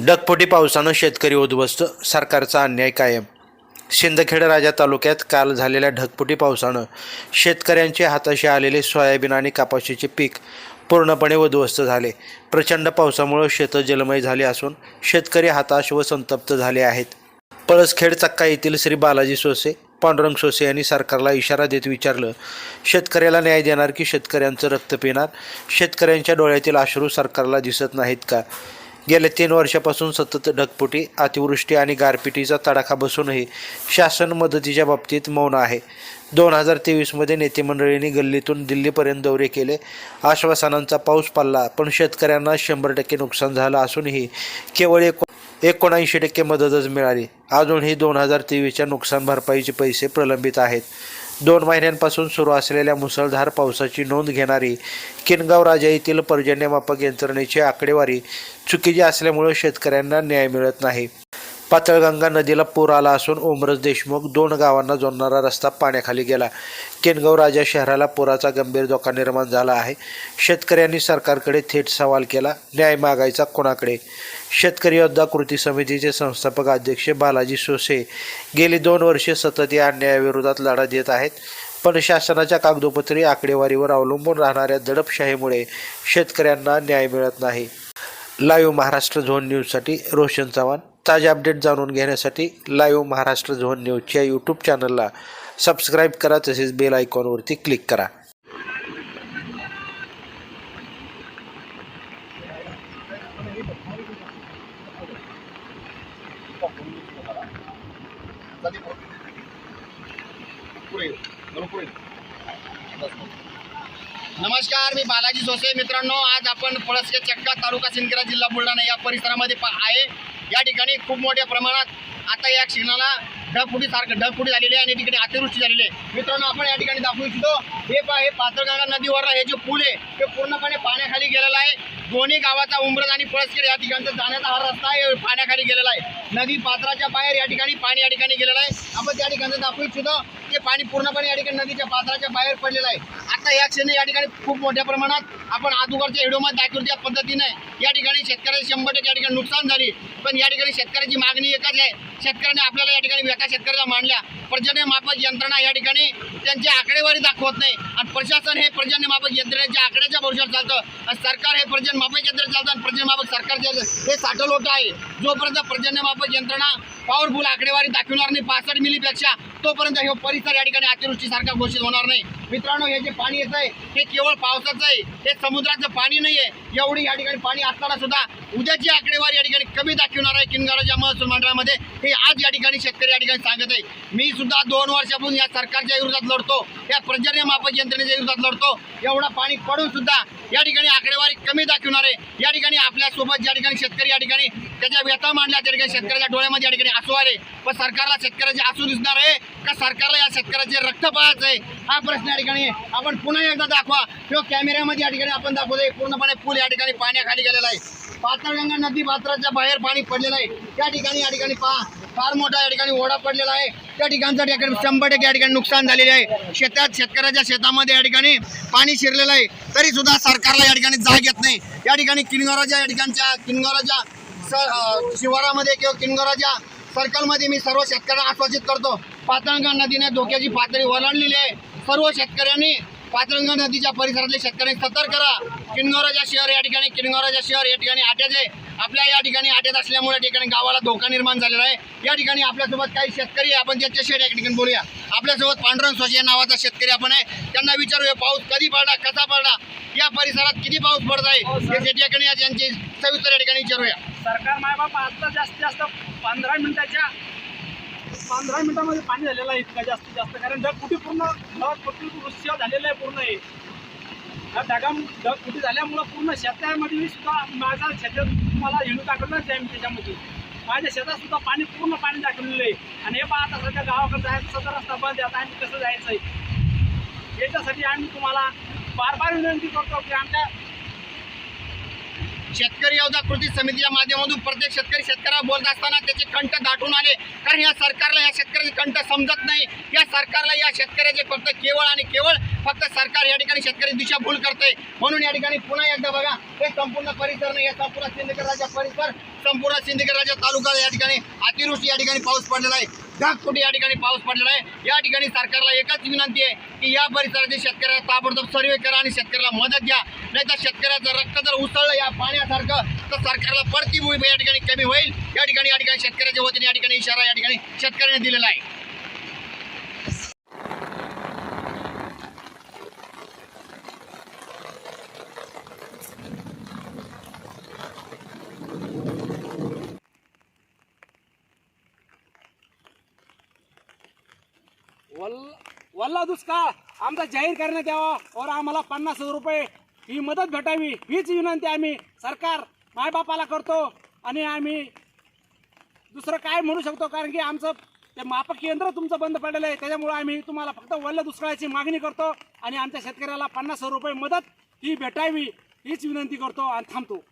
ढगफुटी पावसानं शेतकरी उद्ध्वस्त सरकारचा अन्याय कायम. सिंदखेड राजा तालुक्यात काल झालेल्या ढगफुटी पावसानं शेतकऱ्यांचे हाताशी आलेले सोयाबीन आणि कापाशीचे पीक पूर्णपणे उद्ध्वस्त झाले. प्रचंड पावसामुळे शेतं जलमय झाली असून शेतकरी हताश व संतप्त झाले आहेत. पळसखेड चक्का येथील श्री बालाजी सोसे पांडुरंग सोसे यांनी सरकारला इशारा देत विचारलं शेतकऱ्याला न्याय देणार की शेतकऱ्यांचं रक्त पिणार? शेतकऱ्यांच्या डोळ्यातील अश्रू सरकारला दिसत नाहीत का? गेल्या तीन वर्षापासून सतत ढगफुटी अतिवृष्टी आणि गारपिटीचा तडाखा बसूनही शासन मदतीच्या बाबतीत मौन आहे. दोन हजार तेवीसमध्ये नेते मंडळींनी गल्लीतून दिल्लीपर्यंत दौरे केले. आश्वासनांचा पाऊस पडला पण शेतकऱ्यांना शंभर टक्के नुकसान झालं असूनही केवळ एक एकोणऐंशी टक्के मदतच मिळाली. अजूनही दोन हजार तेवीसच्या नुकसान भरपाईचे पैसे प्रलंबित आहेत. दोन महिन्यांपासून सुरू असलेल्या मुसळधार पावसाची नोंद घेणारी किनगाव राजा येथील पर्जन्यमापक यंत्रणेची आकडेवारी चुकीची असल्यामुळे शेतकऱ्यांना न्याय मिळत नाही. पातळगंगा नदीला पूर आला असून ओमरस देशमुख दोन गावांना जोडणारा रस्ता पाण्याखाली गेला. केनगाव राजा शहराला पुराचा गंभीर धोका निर्माण झाला आहे. शेतकऱ्यांनी सरकारकडे थेट सवाल केला. न्याय मागायचा कोणाकडे? शेतकरी योद्धा कृती समितीचे संस्थापक अध्यक्ष बालाजी सोसे गेली दोन वर्षे सतत या अन्यायाविरोधात लढा देत आहेत. पण शासनाच्या कागदोपत्री आकडेवारीवर अवलंबून राहणाऱ्या दडपशाहीमुळे शेतकऱ्यांना न्याय मिळत नाही. लाईव्ह महाराष्ट्र झोन न्यूजसाठी रोशन चव्हाण. ताजे अपडेट जाणून घेण्यासाठी लाईव्ह महाराष्ट्र झोन न्यूजच्या यूट्यूब चॅनलला सबस्क्राईब करा तसेच बेल आयकॉनवरती क्लिक करा. नमस्कार मी बालाजी जोसे. मित्रांनो आज आपण पळसके चक्का तालुका सिंदखेडा जिल्हा बुलढाणा या परिसरामध्ये आहे. या ठिकाणी खूप मोठ्या प्रमाणात आता या क्षणाला ढगफुटी सारखं ढगफुटी झालेली आहे आणि तिकडे अतिवृष्टी झालेली आहे. मित्रांनो आपण या ठिकाणी दाखवू इच्छितो हे पा हे पातळगंगा नदीवरला हे जे पूल आहे ते पूर्णपणे पाण्याखाली गेलेला आहे. दोन्ही गावाचा उमरज आणि पळसखेड या ठिकाणचा जाण्याचा हा रस्ता आहे. पाण्याखाली गेलेला आहे. नदी पात्राच्या बाहेर या ठिकाणी पाणी या ठिकाणी गेलेलं आहे. आपण त्या ठिकाणी दाखवू इच्छितो ते पाणी पूर्णपणे या ठिकाणी नदीच्या पात्राच्या बाहेर पडलेलं आहे. आता या क्षणी या ठिकाणी खूप मोठ्या प्रमाणात आपण आदुगडच्या हिडोमात दाखवून त्या पद्धतीने या ठिकाणी शेतकऱ्याची शंभर टक्के या ठिकाणी नुकसान झाली. पण या ठिकाणी शेतकऱ्याची मागणी एकच आहे. शेतकऱ्याने आपल्याला या ठिकाणी एका शेतकऱ्याला मांडल्या. पर्जन्यमापक यंत्रणा या ठिकाणी त्यांची आकडेवारी दाखवत नाही. आणि प्रशासन हे पर्जन्यमापक यंत्रणेच्या आकड्याच्या भरोशावर चालतं. आणि सरकार हे पर्जन्य मापक यंत्र चालतं आणि सरकारचे हे साठं लोट आहे. जोपर्यंत पर्जन्य यंत्रणा पॉवरफुल आकडेवारी दाखवणार नाही पासष्ट मिलीपेक्षा तोपर्यंत हे परिसर या ठिकाणी अतिवृष्टीसारखा घोषित होणार नाही. मित्रांनो हे जे पाणी येत आहे हे केवळ पावसाचं आहे. हे समुद्राचं पाणी नाही आहे. एवढी या ठिकाणी पाणी असताना सुद्धा उद्याची आकडेवारी या ठिकाणी कमी दाखवणार आहे किनगाराच्या महसूल मंडळामध्ये हे आज या ठिकाणी शेतकरी या ठिकाणी सांगत आहे मी सुद्धा दोन वर्षापासून या सरकारच्या विरोधात लढतो या पर्जन्य मापक यंत्रणेच्या विरोधात लढतो. एवढा पाणी पडून सुद्धा या ठिकाणी आकडेवारी कमी दाखवणार आहे. या ठिकाणी आपल्यासोबत ज्या ठिकाणी शेतकरी या ठिकाणी त्याच्या व्यथा मांडल्या त्या ठिकाणी शेतकऱ्याच्या डोळ्यामध्ये या ठिकाणी आसू आले पण सरकारला शेतकऱ्याचे आसू दिसणार आहे का सरकारला या शेतकऱ्याचे रक्त पाहायचं आहे हा प्रश्न या ठिकाणी आपण पुन्हा एकदा दाखवा किंवा कॅमेऱ्यामध्ये या ठिकाणी आपण दाखवतोय पूर्णपणे पूल या ठिकाणी पाण्याखाली गेलेला आहे पातळगंगा नदी पात्राच्या बाहेर पाणी पडलेलं आहे त्या ठिकाणी या ठिकाणी पहा फार मोठा या ठिकाणी ओढा पडलेला आहे त्या ठिकाणचं या ठिकाणी शंभर टक्के या ठिकाणी नुकसान झालेले आहे शेतात शेतकऱ्याच्या शेतामध्ये या ठिकाणी पाणी शिरलेलं आहे तरी सुद्धा सरकारला या ठिकाणी जाग येत नाही या ठिकाणी किनगोराच्या या ठिकाणच्या किनगोराच्या स- शिवारामध्ये किंवा किनगाराच्या सर्कलमध्ये मी सर्व शेतकऱ्यांना आश्वासित करतो. पातळगंगा नदीने धोक्याची पातळी ओलांडलेली आहे. सर्व शेतकऱ्यांनी पातळगंगा नदीच्या परिसरातले शेतकऱ्यांनी सतर्क करा किनगोराच्या शहर या ठिकाणी किनगोराच्या शहर या ठिकाणी आट्याचे आपल्या या ठिकाणी आट्यात असल्यामुळे ठिकाणी गावाला धोका निर्माण झालेला आहे. या ठिकाणी आपल्यासोबत काही शेतकरी आहे. आपण त्यांच्याशी या ठिकाणी बोलूया. आपल्यासोबत पांडुरंग सोशी नावाचा शेतकरी आपण आहे. त्यांना विचारूया पाऊस कधी पडला कसा पडला? या परिसरात किती पाऊस पडत आहे? हे ठिकाणी त्यांची यांची सविस्तर या ठिकाणी विचारूया. सरकार मायबाप आता जास्तीत जास्त पंधरा मिनिटाच्या पंधरा मिनिटामध्ये पाणी झालेलं आहे इतका जास्तीत जास्त. कारण ढगफुटी पूर्ण ढगफुटी दृश्य झालेलं आहे पूर्ण हे. ह्या ढगा कुठे झाल्यामुळं पूर्ण शेतामध्ये मी सुद्धा माझा शेतात मला हिंडू दाखवलंच आहे मी त्याच्यामध्ये. माझ्या शेतात सुद्धा पाणी पूर्ण पाणी दाखवलेलं आहे. आणि हे पाहता आता सध्या गावाकडे जायचं सध्या रस्ता बंद आहे. आता आम्ही कसं जायचं आहे? याच्यासाठी आम्ही तुम्हाला बार बार विनंती करतो की आमच्या शेतकरी योजना कृती समितीच्या माध्यमातून प्रत्येक शेतकरी शेतकऱ्याला बोलत असताना त्याचे कंठ दाटून आले. कारण या सरकारला या शेतकऱ्याचे कंठ समजत नाही. या सरकारला या शेतकऱ्याचे फक्त केवळ आणि केवळ फक्त सरकार या ठिकाणी शेतकरी दिशाभूल करते म्हणून या ठिकाणी पुन्हा एकदा बघा हे संपूर्ण परिसर नाही या संपूर्ण सिंदखेड राजा परिसर संपूर्ण सिंदखेड राजा तालुका या ठिकाणी अतिवृष्टी या ठिकाणी पाऊस पडलेला आहे. ढगफुटी या ठिकाणी पाऊस पडलेला आहे. या ठिकाणी सरकारला एकच विनंती आहे की या परिसरातील शेतकऱ्याला ताबडतोब सर्वे करा आणि शेतकऱ्याला मदत द्या नाही तर शेतकऱ्याचं रक्त जर उसळलं या पाण्यासारखं तर सरकारला पडती भूमी या ठिकाणी कमी होईल. या ठिकाणी या ठिकाणी शेतकऱ्याच्या वतीने या ठिकाणी इशारा या ठिकाणी शेतकऱ्याने दिलेला आहे. वल्ला दुष्काळ आमचा जाहीर करण्यात यावा. और आम्हाला पन्नास हजार रुपये ही मदत भेटावी हीच विनंती आम्ही. सरकार मायबापाला करतो आणि आम्ही दुसरं काय म्हणू शकतो? कारण की आमचं ते मापक केंद्र तुमचं बंद पडलेलं आहे. त्याच्यामुळे आम्ही तुम्हाला फक्त वल्ल दुष्काळाची मागणी करतो आणि आमच्या शेतकऱ्याला पन्नास हजार रुपये मदत ही भेटावी हीच विनंती करतो आणि थांबतो.